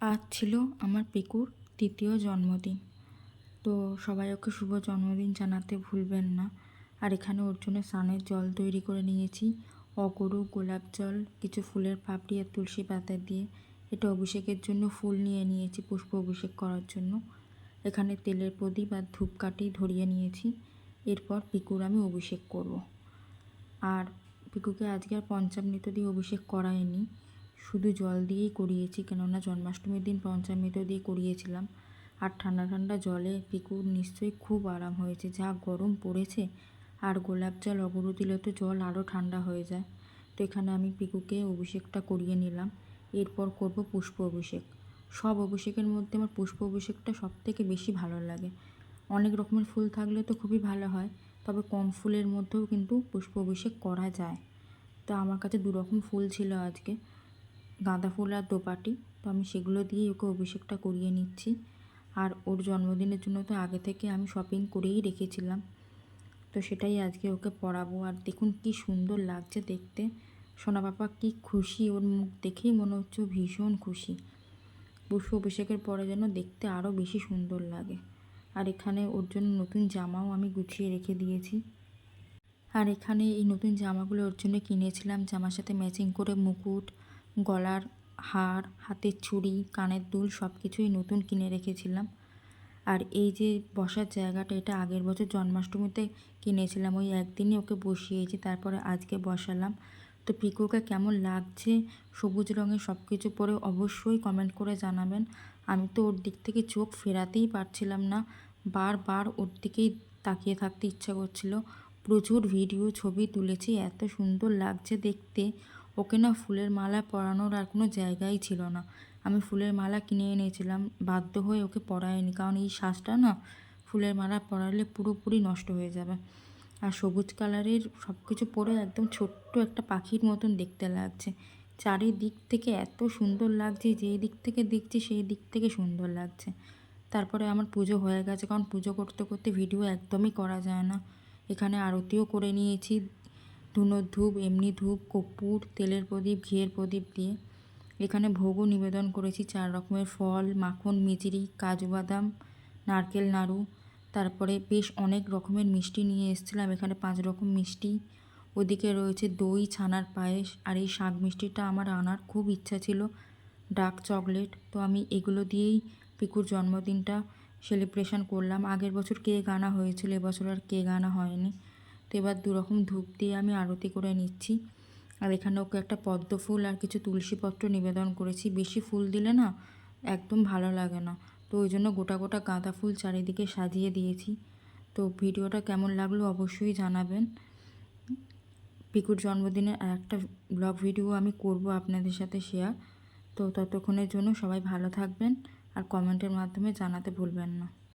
আজ ছিল আমার পিকুর তৃতীয় জন্মদিন। তো সবাই ওকে শুভ জন্মদিন জানাতে ভুলবেন না। আর এখানে ওর জন্য স্নানের জল তৈরি করে নিয়েছি। অগরু, গোলাপ জল, কিছু ফুলের পাপড়ি আর তুলসী পাতা দিয়ে। এটা অভিষেকের জন্য ফুল নিয়ে নিয়েছি পুষ্প অভিষেক করার জন্য। এখানে তেলের প্রদীপ আর ধূপকাঠি ধরিয়ে নিয়েছি। এরপর পিকুর আমি অভিষেক করব। আর পিকুকে আজকে আর পঞ্চামৃত দিয়ে অভিষেক করায়নি শুধু জল দিয়েই করিয়েছি, কেননা জন্মাষ্টমীর দিন পঞ্চামৃত দিয়ে করিয়েছিলাম। আর ঠান্ডা ঠান্ডা জলে পিকুর নিশ্চয়ই খুব আরাম হয়েছে, যা গরম পড়েছে আর গোলাপ জল অগরু দিলে তো জল আরও ঠান্ডা হয়ে যায়। তো এখানে আমি পিকুকে অভিষেকটা করিয়ে নিলাম, এরপর করব পুষ্প অভিষেক। সব অভিষেকের মধ্যে আমার পুষ্প অভিষেকটা সব থেকে বেশি ভালো লাগে। অনেক রকমের ফুল থাকলে তো খুবই ভালো হয়, তবে কম ফুলের মধ্যেও কিন্তু পুষ্প অভিষেক করা যায়। তো আমার কাছে দু রকম ফুল ছিল আজকে। গাঁদা ফুল আর দোপাটি, তো আমি সেগুলো দিয়েই ওকে অভিষেকটা করিয়ে নিচ্ছি। আর ওর জন্মদিনের জন্য তো আগে থেকে আমি শপিং করেই রেখেছিলাম। তো সেটাই আজকে ওকে পরাবো। আর দেখুন কি সুন্দর লাগছে দেখতে। সোনা বাবা কি খুশি, ওর মুখ দেখেই মনে হচ্ছে ভীষণ খুশি। পুষ্প অভিষেকের পরে যেন দেখতে আরও বেশি সুন্দর লাগে। আর এখানে ওর জন্য নতুন জামাও আমি গুছিয়ে রেখে দিয়েছি। আর এখানে এই নতুন জামাগুলো ওর জন্য কিনেছিলাম। জামার সাথে ম্যাচিং করে মুকুট গলার হার, হাতের চুড়ি, কানের দুল সব কিছুই নতুন কিনে রেখেছিলাম। আর এই যে বসার জায়গাটা, এটা আগের বছর জন্মাষ্টমীতে কিনেছিলাম। ওই একদিনই ওকে বসিয়েছি, তারপরে আজকে বসালাম। তো পিকুকে কেমন লাগছে, সবুজ রঙের সব কিছু পরে অবশ্যই কমেন্ট করে জানাবেন। আমি তো ওর দিক থেকে চোখ ফেরাতেই পারছিলাম না। বারবার ওর দিকেই তাকিয়ে থাকতে ইচ্ছা করছিল। প্রচুর ভিডিও ছবি তুলেছি, এত সুন্দর লাগছে দেখতে। ওকে না ফুলের মালা পরানোর আর কোনো জায়গাই ছিল না। আমি ফুলের মালা কিনে এনেছিলাম, বাধ্য হয়ে ওকে পরাইনি, কারণ এই শ্বাসটা না ফুলের মালা পরালে পুরোপুরি নষ্ট হয়ে যাবে। আর সবুজ কালারের সব কিছু পরে একদম ছোট্ট একটা পাখির মতন দেখতে লাগছে। চারিদিক থেকে এত সুন্দর লাগছে, যেই দিক থেকে দেখছি সেই দিক থেকে সুন্দর লাগছে। তারপরে আমার পুজো হয়ে গেছে, কারণ পুজো করতে করতে ভিডিও একদমই করা যায় না। এখানে আরতিও করে নিয়েছি ধুনোর ধূপ, এমনি ধূপ, কর্পূর, তেলের প্রদীপ, ঘিয়ের প্রদীপ দিয়ে এখানে ভোগও নিবেদন করেছি। চার রকমের ফল, মাখন, মিচিরি, কাজু বাদাম, নারকেল, নাড়ু। তারপরে বেশ অনেক রকমের মিষ্টি নিয়ে এসেছিলাম। এখানে পাঁচ রকম মিষ্টি। ওদিকে রয়েছে দই, ছানার পায়েস। আর এই শাক মিষ্টিটা আমার আনার খুব ইচ্ছা ছিল, ডার্ক চকলেট। তো আমি এগুলো দিয়েই পিকুর জন্মদিনটা সেলিব্রেশন করলাম। আগের বছর কেক আনা হয়েছিল, এবছর আর কেক আনা হয়নি। তো এবার দুরকম ধূপ দিয়ে আমি আরতি করে নিচ্ছি। আর এখানে ওকে একটা পদ্ম ফুল আর কিছু তুলসীপত্র নিবেদন করেছি। বেশি ফুল দিলে না একদম ভালো লাগে না। তো ওই জন্য গোটা গোটা গাঁদা ফুল চারিদিকে সাজিয়ে দিয়েছি। তো ভিডিওটা কেমন লাগল অবশ্যই জানাবেন। পিকুর জন্মদিনের আর একটা ব্লগ ভিডিও আমি করব আপনাদের সাথে শেয়ার তো ততক্ষণের জন্য সবাই ভালো থাকবেন আর কমেন্টের মাধ্যমে জানাতে ভুলবেন না।